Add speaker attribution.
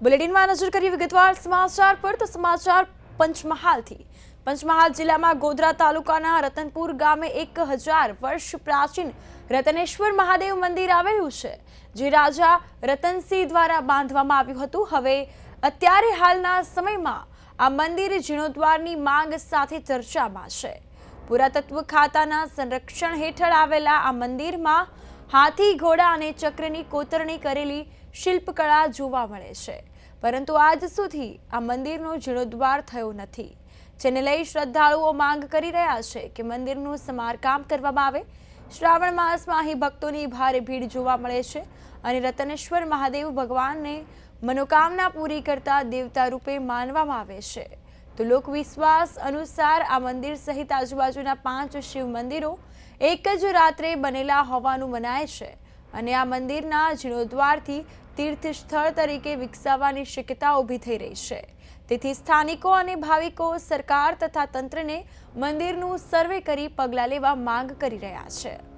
Speaker 1: બુલેટિનમાં નજર કરીએ વિગતવાર સમાચાર પર, તો સમાચાર પંચમહાલથી. પંચમહાલ જિલ્લામાં ગોધરા તાલુકાના રતનપુર ગામે એક હજાર વર્ષ પ્રાચીન રતનેશ્વર મહાદેવ મંદિર આવેલું છે, જે રાજા રતનસિંહ દ્વારા બાંધવામાં આવ્યું હતું. હવે, અત્યારે હાલના સમયમાં આ મંદિર જીર્ણોદ્વારની માંગ સાથે ચર્ચામાં છે. પુરાતત્વ ખાતાના સંરક્ષણ હેઠળ આવેલા આ મંદિરમાં હાથી ઘોડા અને ચક્રની કોતરણી કરેલી શિલ્પકળા જોવા મળે છે. પરંતુ આજ સુધી આ મંદિરનો જીર્ણોદ્વાર થયો નથી. જેને લઈ શ્રદ્ધાળુઓ માંગ કરી રહ્યા છે કે મંદિરનું સમારકામ કરવામાં આવે. શ્રાવણ માસમાં અહીં ભક્તોની ભારે ભીડ જોવા મળે છે અને રતનેશ્વર મહાદેવ ભગવાનને મનોકામના પૂરી કરતા દેવતા રૂપે માનવામાં આવે છે. તો લોકવિશ્વાસ અનુસાર આ મંદિર સહિત આજુબાજુના પાંચ શિવ મંદિરો એક જ રાત્રે બનેલા હોવાનું મનાય છે. અને આ મંદિરના જીર્ણોદ્વારથી તીર્થ સ્થળ તરીકે વિકસાવવાની શક્યતા ઊભી થઈ રહી છે. તેથી સ્થાનિકો અને ભાવિકો સરકાર તથા તંત્રને મંદિરનું સર્વે કરી પગલાં લેવા માંગ કરી રહ્યા છે.